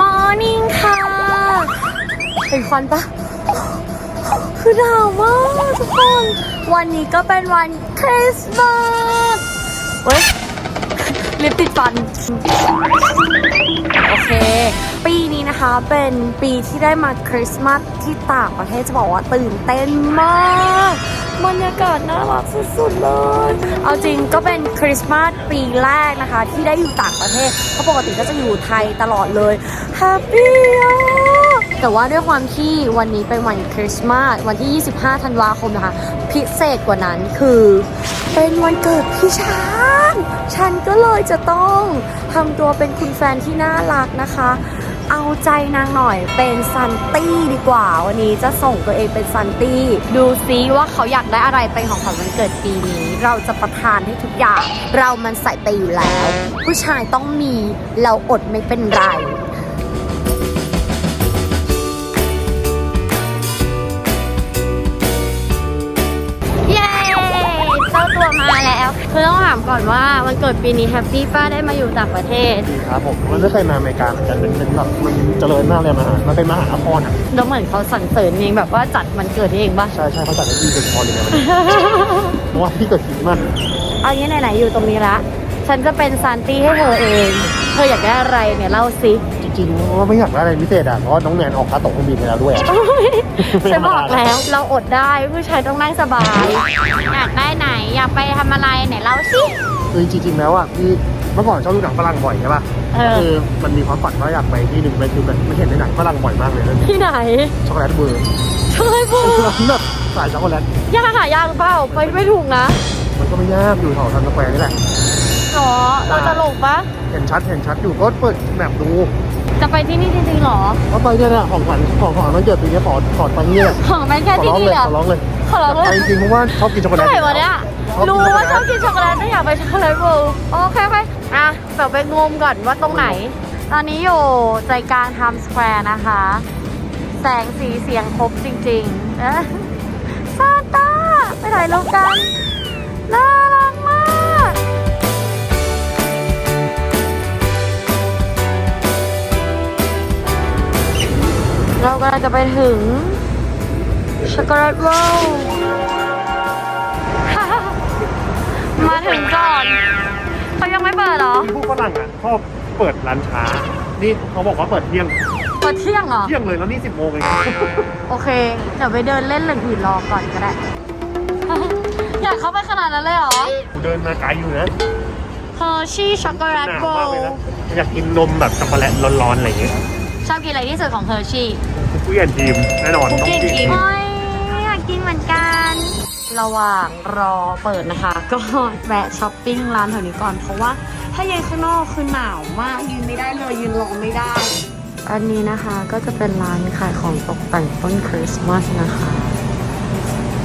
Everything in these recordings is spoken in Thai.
มอร์นิ่งค่ะ เป็นควันปะคือหนาวมากทุกคน วันนี้ก็เป็นวันคริสต์มาสเว้ยลิปติดฟัน โอเค ปีนี้นะคะเป็นปีที่ได้มาคริสต์มาสที่ต่างประเทศจะบอกว่าตื่นเต้นมากบรรยากาศน่ารักสุดๆเลย เอาจริงก็เป็นคริสต์มาสปีแรกนะคะ ที่ได้อยู่ต่างประเทศเพราะปกติก็จะอยู่ไทยตลอดเลย แฮปปี้แต่ว่าด้วยความที่วันนี้เป็นวันคริสต์มาสวันที่ 25 ธันวาคมนะคะ พิเศษกว่านั้นคือเป็นวันเกิดพี่ช้าง ฉันก็เลยจะต้องทำตัวเป็นคุณแฟนที่น่ารักนะคะ เอาใจนางหน่อยเป็นซันตี้ดีกว่า วันนี้จะส่งตัวเองเป็นซันตี้ ดูซิว่าเขาอยากได้อะไรเป็นของขวัญวันเกิดปีนี้ เราจะประทานให้ทุกอย่าง เรามันใส่ไปอยู่แล้ว ผู้ชายต้องมีเราอดไม่เป็นไร คือต้องถามก่อนว่าวันเกิดปีนี้แฮปปี้ป้าได้มาอยู่ต่างประเทศ ดีครับผมมันไม่เคยมาอเมริกาเหมือนกันเป็นเป็นแบบมันเจริญมากเลยมหามันเป็นมหานครอะแล้วเหมือนเขาสรรเสริญเองแบบว่าจัดมันเกิดเองปะ ใช่ใช่เขาจัดให้พี่เป็นพอเลยเนี่ยวันนี้เพราะว่าพี่เกิดคริสต์มาสเอางี้ไหนๆอยู่ตรงนี้ละ ฉันจะเป็นซานตี้ให้เธอเอง เธออยากได้อะไรเนี่ยเล่าสิจริงๆว่าไม่อยากได้อะไรพิเศษอะ เพราะว่าน้องแนนออกค่าตั๋วเครื่องบินไปแล้วด้วยอะฉันบอกแล้ว เราอดได้ผู้ชายต้องนั่งสบาย อยากได้ไหนอยากไปทำอะไรไหนเล่าสิ คือจริงๆแล้วอะพี่เมื่อก่อนชอบดูหนังฝรั่งบ่อยใช่ป่ะเออ คือมันมีความฝันว่าอยากไปที่หนึ่งไปคือแบบไม่เห็นในหนังฝรั่งบ่อยมากเลยเรื่องที่ไหนช็อกโกแลตเบอร์ช่วยพูคือดเราแบบสายช็อกโกแลตยากหายากเปล่าไปไม่ถูกนะ มันก็ไม่ยากอยู่แถวทันสแควร์นี่แหละ หรอ เราจะหลงปะเห็นชัดเห็นชัดอยู่ก็เปิดแมปดู จะไปที่นี่จริงๆหรอว่าไปเนี่ยนะของขวัญของขวัญวันเกิดปีนี้ขอขอไปนี่แหละของแม่แค่ขอที่ร้องนี่เลยเหรอขอร้องเลยขอร้องไปเลยจริงๆเพราะว่าชอบกินช็อกโกแลตเท่าไหร่วะเนี่ยชอบกินรู้ว่าชช็ออบกโกแลตกินช็อกโกแลตแต่อยากไปช็อกโกแลตเวิลด์โอเคโอเคอะเดี๋ยวไปงมก่อนว่าตรงไหน ตอนนี้อยู่ใจกลางไทม์สแควร์นะคะ แสงสีเสียงครบจริงๆเอ๊ะซานต้าไปถ่ายรูปกันน่ารั เรากำลังจะไปถึงช็อกโกแลตเวิลด์มาถึงก่อนเขายังไม่เปิดเหรอ ผู้ฝรั่งอะชอบเปิดร้านช้า นี่เขาบอกว่าเปิดเที่ยง เปิดเที่ยงเหรอ เที่ยงเลยแล้วนี่สิบโมงเองโอเค เดี๋ยวไปเดินเล่นเรื่องอื่นรอก่อนก็ได้ อยากเข้าไปขนาดนั้นเลยเหรอกูเดินมาไกลอยู่นะเฮอร์ชี่ช็อกโกแลตหนาวโบมากเลยนะอยากกินนมแบบช็อกโกแลตร้อนๆอะไรอย่างเงี้ย ชอบกินอะไรที่สุดของเฮอร์ชี่คุกกี้แอนด์ทีมแน่นอนคุกต้องกี้กินทีมอยากกินเหมือนกัน ระหว่างรอเปิดนะคะ ก็แวะช้อปปิ้งร้านแถวนี้ก่อน เพราะว่าถ้ายืนข้างนอกคือหนาวมากยืนไม่ได้เลยยืนรอไม่ได้ อันนี้นะคะก็จะเป็นร้านขายของตกแต่งต้นคริสต์มาสนะคะ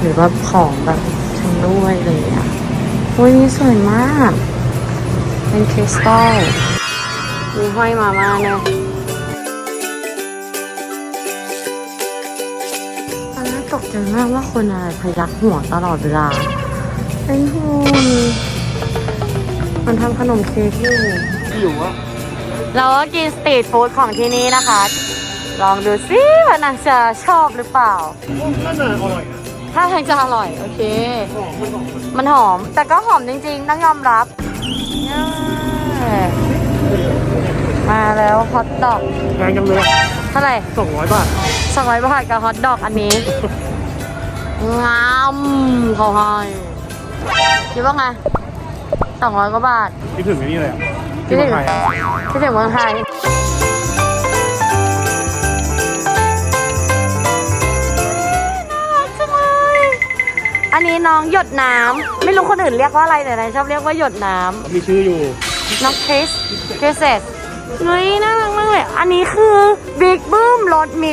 หรือว่าของแบบชำร่วยเลยอะโอ้ยนี่สวยมาก เป็นคริสตัลมีห้อยมาม่าเนี่ย ตอนแรกตกใจมากว่าคนอะไรพยักหัวตลอดเวลาเป็นหุ่นมันทำขนมเค้กอยู่อยู่ว่าเราก็กินสตรีทฟู้ดของที่นี่นะคะ ลองดูซิว่านางจะชอบหรือเปล่า น่าจะอร่อยนะถ้าทางจะอร่อย โอเค หอมมันหอมมันหอม แต่ก็หอมจริงๆ ต้องยอมรับเย้มาแล้วฮอทดอกแพงจังเลยเท่าไหร่ สองร้อยบาท สองร้อยบาทกับฮอทดอกอันนี้งามเขาให้คิดว่าไงสองร้อยกว่าบาทที่ถึงไอ้นี่เลยอะที่ที่ถึเมืองงไทยอะที่ถึงเมืองไทยน่ารักจังเลยอันนี้น้องหยดน้ำไม่รู้คนอื่นเรียกว่าอะไรแต่นายชอบเรียกว่าหยดน้ำมีชื่ออยู่น้องคริสคริสเซสเฮ้ยน่ารักมากเลยอันนี้คือบิ๊กบูม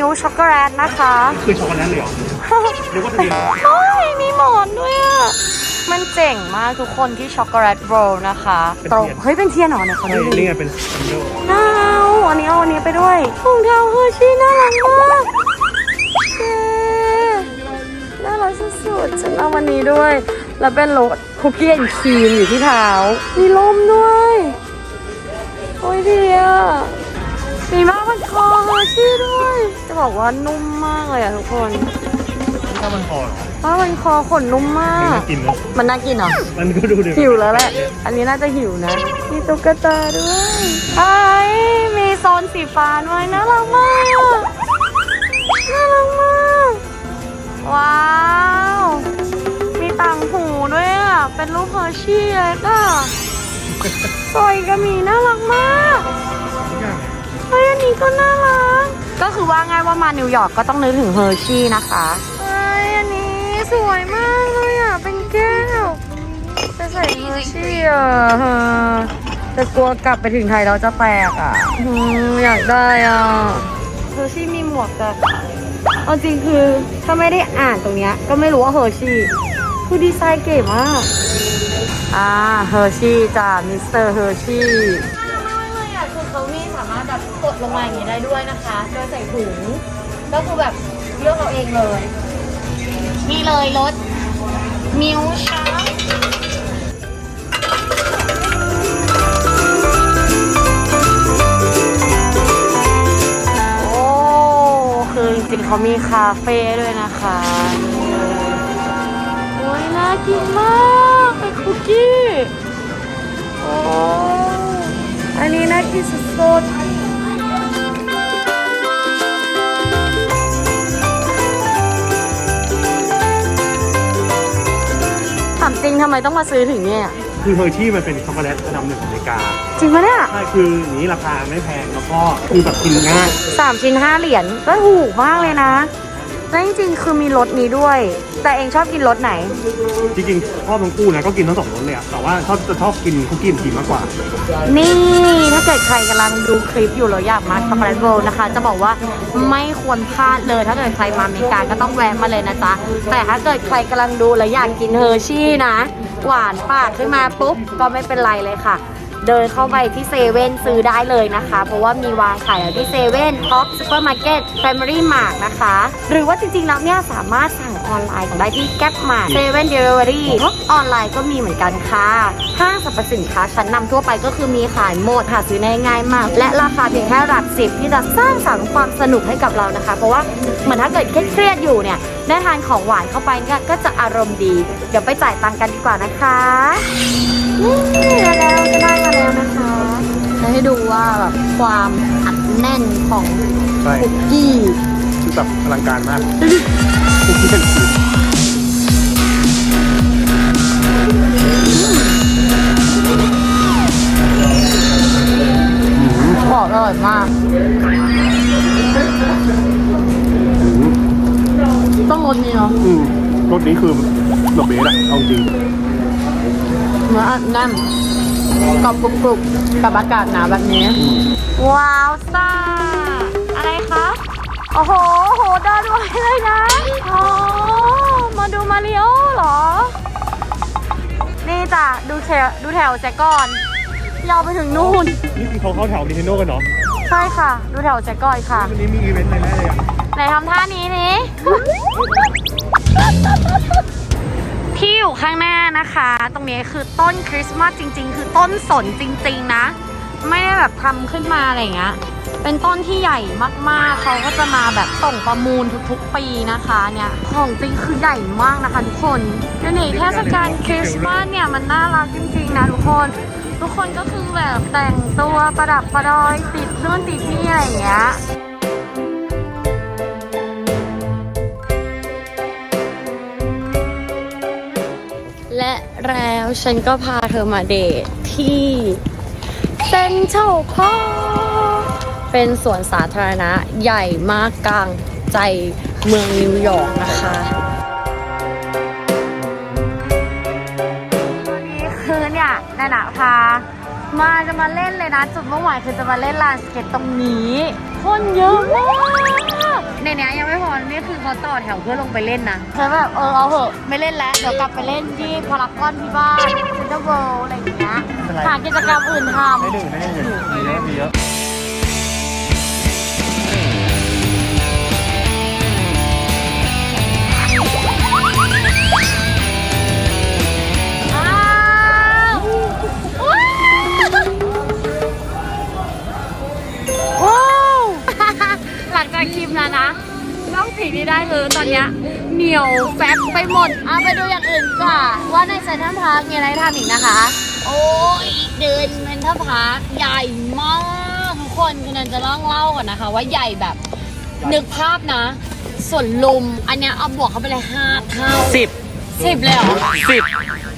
รสมิลช็อกโกแลตนะคะ คือช็อกโกแลตเลยเหรอหรือว่าเทียนเฮ้ยมีหมอนด้วยอะมันเจ๋งมากทุกคนที่ช็อกโกแลตโรลนะคะ ตรง เฮ้ย เป็นเทียนเหรอเนี่ยเขาใช่ดูนี่ดิไงเป็นซันเดลน่าเอาอันนี้เอาอันนี้ไปด้วยถุงเท้าเฮอร์ชี่น่ารักมากเย้น่ารักสุดๆฉันเอาวันนี้ด้วย แล้วเป็นรสคุกกี้แอนด์ครีมอยู่ที่เท้า มีล่มด้วย โอ้ยดีอะ มีมากมันคชี่ด้วย จะบอกว่านุ่มมากเลยอะทุกคนถ้ามันพอเหรอว่ามันคอขนนุ่มมามันก น่ากินนะมันน่ากินเหรอ มันก็ดูดิหิวแล้วแหละ อันนี้น่าจะหิวนะ มีตุ๊กตาด้วยไอ้ยมีโซนสีฟ้าด้วยน่ารักมาก น่ารักมาก ว้าว มีต่างหูด้วยอะ เป็นรูปเฮอร์ชี่เลยก็สอยก็มีน่า ก็น่ารักก็คือว่าง่ายว่ามานิวยอร์กก็ต้องนึกถึงเฮอร์ชี่นะคะเฮ้ยอันนี้สวยมากเลยอะ เป็นแก้วจะใส่เฮอร์ชี่อะเออแต่กลัวกลับไปถึงไทยเราจะแตกอะอืมอยากได้อะเฮอร์ชี่มีหมวกแต่เอาจริงคือถ้าไม่ได้อ่านตรงเนี้ยก็ไม่รู้ว่าเฮอร์ชี่คือดีไซน์เก๋มากอ่าเฮอร์ชี่จ้ะมิสเตอร์เฮอร์ชี่มาก เขามีสามารถแบบกดลงมาอย่างนี้ได้ด้วยนะคะ โดยใส่ถุงก็คือแบบเลือกเอาเองเลย นี่เลยรถมิวชาโอ้ คือจริงๆเขามีคาเฟ่ด้วยนะคะนี่เลยโอ้ยน่ากินมาก เป็นคุกกี้ โอ้ นนี้น่ากินสุดๆถามจริงทำไมต้องมาซื้อถึงเนี่ย คือเฮอร์ชี่มันเป็นช็อกโกแลตอันดับหนึ่งของอเมริกาจริงปะเนี่ยใช่คืออย่างนี้ราคาไม่แพงแล้วก็คือแบบกินง่ายสามชิ้นห้าเหรียญก็ถูกมากเลยนะ แล้วจริงๆคือมีรสนี้ด้วย แต่เองชอบกินรสไหน จริงๆชอบทั้งคู่นะก็กินทั้งสองรสเลยอะแต่ว่าชอบจะชอบกินคุกกี้ทีมากกว่า นี่ถ้าเกิดใครกำลังดูคลิปอยู่แล้วอยากมาช็อกโกแลตโรลนะคะ จะบอกว่าไม่ควรพลาดเลย ถ้าเกิดใครมาอเมริกาก็ต้องแวะมาเลยนะจ๊ะ แต่ถ้าเกิดใครกำลังดูแล้วอยากกินเฮอร์ชี่นะ หวานปากขึ้นมาปุ๊บก็ไม่เป็นไรเลยค่ะ เดินเข้าไปที่เซเว่นซื้อได้เลยนะคะ เพราะว่ามีวางขายอยู่ที่เซเว่นท็อปซูเปอร์มาร์เก็ตแฟมิลี่มาร์ทนะคะ หรือว่าจริงๆแล้วเนี่ยสามารถสั่งออนไลน์ได้ที่แก๊ปมาเซเว่นเดลิเวอรี่ออนไลน์ก็มีเหมือนกันค่ะห้างสรรพสินค้าชั้นนำทั่วไปก็คือมีขายหมดหาซื้อได้ง่ายมาก และราคาเพียงแค่หลักสิบที่จะสร้างสรรค์ความสนุกให้กับเรานะคะ เพราะว่าเหมือนถ้าเกิดเครียดอยู่เนี่ยได้ทานของหวานเข้าไปเนี่ยก็จะอารมณ์ดี เดี๋ยวไปจ่ายตังค์กันดีกว่านะคะนี่มาแล้วก็ได้มาแล้วนะคะจะให้ดูว่าแบบความอัดแน่นของคุกกี้ คือแบบอลังการมากคุกกี้เป็นทีมบอกอร่อยมาก ต้องรสนี้เนาะอืมรสนี้คือดอกเบสอะเอาจริงเนื้ออัดแน่นกรอบกรุบกรุบกับอากาศหนาวแบบนี้ ว้าวซ่าอะไรคะ โอ้โหโหเดินไวเลยนะโอ้มาดูมาริโอเหรอ นี่จ้ะดูแถวดูแถวแจก่อน ยาวไปถึงนู่น นี่คือเขาเข้าแถวนิเทนโนกันเนาะใช่ค่ะ ดูแถวแจก่อนค่ะ วันนี้มีอีเวนต์อะไรแน่เลยอะไหนทำท่านี้นี้ ที่อยู่ข้างหน้านะคะ ตรงนี้คือต้นคริสต์มาสจริง ๆ คือต้นสนจริง ๆ นะ ไม่ได้แบบทำขึ้นมาอะไรเงี้ย เป็นต้นที่ใหญ่มากๆ เขาก็จะมาแบบส่งประมูลทุกๆ ปีนะคะเนี่ย ของจริงคือใหญ่มากนะคะทุกคนเดี๋ยวนี้เทศกาลคริสต์มาสเนี่ยมันน่ารักจริงๆนะทุกคน ทุกคนก็คือแบบแต่งตัวประดับประดอยติดนู่นติดนี่อะไรเงี้ยและแล้วฉันก็พาเธอมาเดทที่ เซนทรัลพาร์คเป็นสวนสาธารณะใหญ่มากกลางใจเมืองนิวยอร์กนะคะวันนี้คือเนี่ยนานาพา มาจะมาเล่นเลยนะ จุดมุ่งหมายคือจะมาเล่นลานสเก็ตตรงนี้ คนเยอะมากในเนี้ยยังไม่พอนี่คือเขาต่อแถวเพื่อลงไปเล่นนะเธอแบบเออเอาเหอะไม่เล่นแล้ว เดี๋ยวกลับไปเล่นที่พารากอนที่บ้านเซ็นทรัลเวิลด์อะไรอย่างเงี้ย หากิจกรรมอื่นทำ ไม่ดื่มไม่ได้ดื่มมีเยอะมีเยอะอ้าวว้าวหจากคลิปแล้วนะต้องสิ่งที่ได้คือตอนเนี้ยเหนียวแฟบไปหมดเอาไปดูอย่างอื่นดีกว่าว่าในเซ็นทรัลพาร์คมีอะไรให้ทำอีกนะคะ โอ้ยเดินเซ็นทรัลพาร์คใหญ่มากทุกคนคือนันจะเล่าเล่าก่อนนะคะ ว่าใหญ่แบบนึกภาพนะส่วนลุมอันเนี้ยเอาบวกเข้าไปเลยห้าเท่าสิบสิบเลยเหรอสิบ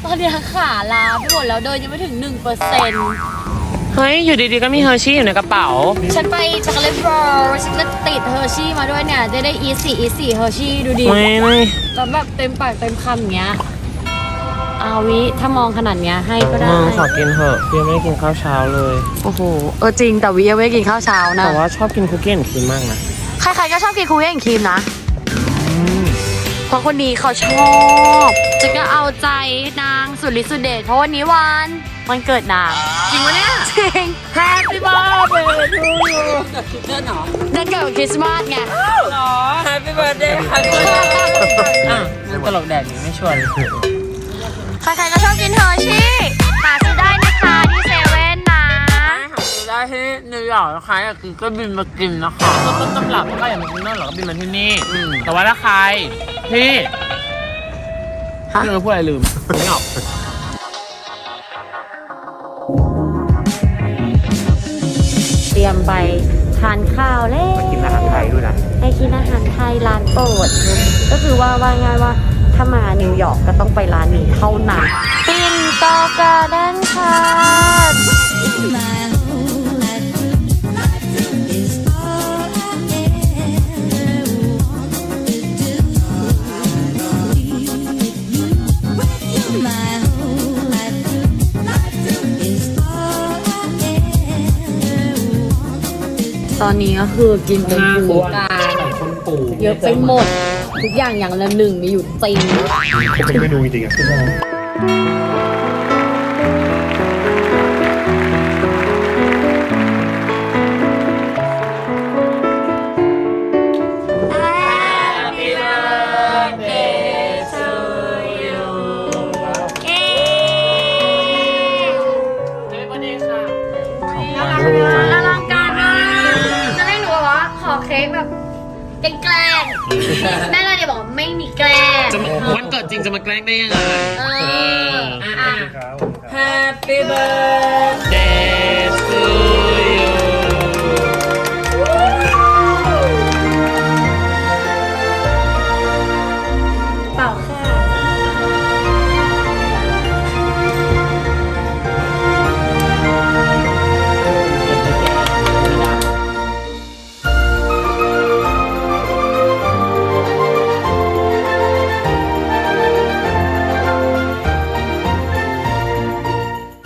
ตอนเนี้ยขาลาไปหมดแล้วเดินยังไม่ถึงหนึ่งเปอร์เซ็นต์เฮ้ย อยู่ดีๆ ก็มีเฮอร์ชี่อยู่ในกระเป๋า ฉันไปช็อกโกแลตบราวน์ฉันก็ติดเฮอร์ชี่มาด้วยเนี่ย จะได้อีสี่อีสี่เฮอร์ชี่ดูดิไม่ไม่แล้วแบบเต็มปากเต็มคำอย่างเงี้ย อาวิ ถ้ามองขนาดเนี้ยให้ก็ได้ มึงขอกินเถอะพี่ยังไม่ได้กินข้าวเช้าเลย โอ้โห เออจริงแต่วิยังไม่ได้กินข้าวเช้านะ แต่ว่าชอบกินคุกกี้แอนด์ครีมมากนะ ใครๆก็ชอบกินคุกกี้แอนด์ครีมนะ เพราะคนนี้เขาชอบจะก็เอาใจนางสุดฤทธิ์สุดเดชเพราะวันนี้วันวันเกิดนาง จริงวะเนี่ย จริง Happy birthday to you เดินหรอนั่นเกิดวันคริสต์มาสไง หรอ Happy birthday Happy birthday อะตลกแดดนี้ไม่ชวน ใครๆก็ชอบกินเฮอร์ชี่ หาซื้อได้นะคะที่เซเว่นนะได้ที่นิวยอร์กนะคะอยากกินก็บินมากินนะคะก็ต้นตำรับก็อยากมากินนั่นหรอกก็บินมาที่นี่แต่ว่าถ้าใครพี่ฮะไม่รู้พูดอะไรลืมไม่ออกเตรียมไปทานข้าวแล้ว กินอาหารไทยด้วยนะ ไปกินอาหารไทยร้านโปรด ก็คือว่าว่าง่ายว่า ถ้ามานิวยอร์กก็ต้องไปร้านนี้เท่านั้นปิ่นโตการ์เด้นค่ะ My whole life through is all I ever wanted to do. With you, my whole life through is all I ever ตอนนี้ก็คือกินจนหูกลางคนปู่เยอะไปหมด ทุกอย่างอย่างละหนึ่งมีอยู่จริงเขาเป็นเมนูจริงๆอะ แกล้งได้ยังไง เออ อะครับ Happy birthday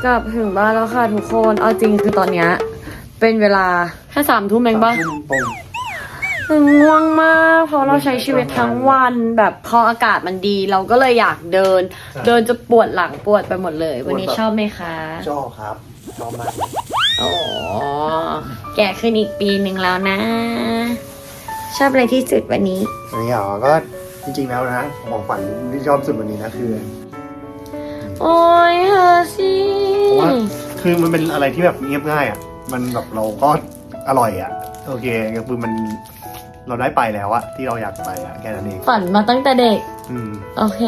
กลับถึงบ้านแล้วค่ะทุกคน เอาจริงคือตอนเนี้ยเป็นเวลาแค่สามทุ่มเองปะตรงง่วงมาก เพราะเราใช้ชีวิตทั้งวันแบบพออากาศมันดี เราก็เลยอยากเดิน เดินจะปวดหลังปวดไปหมดเลย วันนี้ชอบไหมคะชอบครับชอบมากโอ้แก่ขึ้นอีกปีหนึ่งแล้วนะ ชอบอะไรที่สุดวันนี้อันนี้เหรอก็จริงๆแล้วนะของขวัญที่ชอบสุดวันนี้นะคือ โอ้ยเฮอร์ซี่ เพราะว่าคือมันเป็นอะไรที่แบบเงียบง่ายอะ มันแบบเราก็อร่อยอะ โอเคก็คือมันเราได้ไปแล้วอะที่เราอยากไปอะแค่นั้นเองฝันมาตั้งแต่เด็กอืมโอเค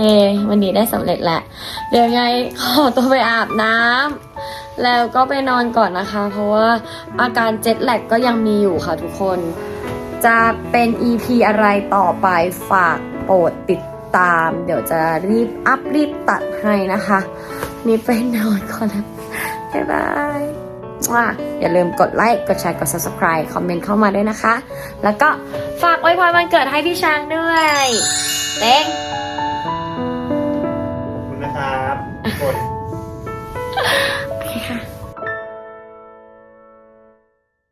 วันนี้ได้สำเร็จแหละเดี๋ยวไงขอตัวไปอาบน้ำแล้วก็ไปนอนก่อนนะคะ เพราะว่าอาการเจ็ตแลกก็ยังมีอยู่ค่ะทุกคน จะเป็น EP อะไรต่อไปฝากโปรดติดตาม เดี๋ยวจะรีบอัพรีบตัดให้นะคะ นี้ไปนอนก่อนนะบ๊ายบายว้าอย่าลืมกดไลค์กดแชร์กด subscribe คอมเมนต์เข้ามาด้วยนะคะ แล้วก็ฝากไว้พรวันเกิดให้พี่ช้างด้วยเต้งขอบคุณนะครับกด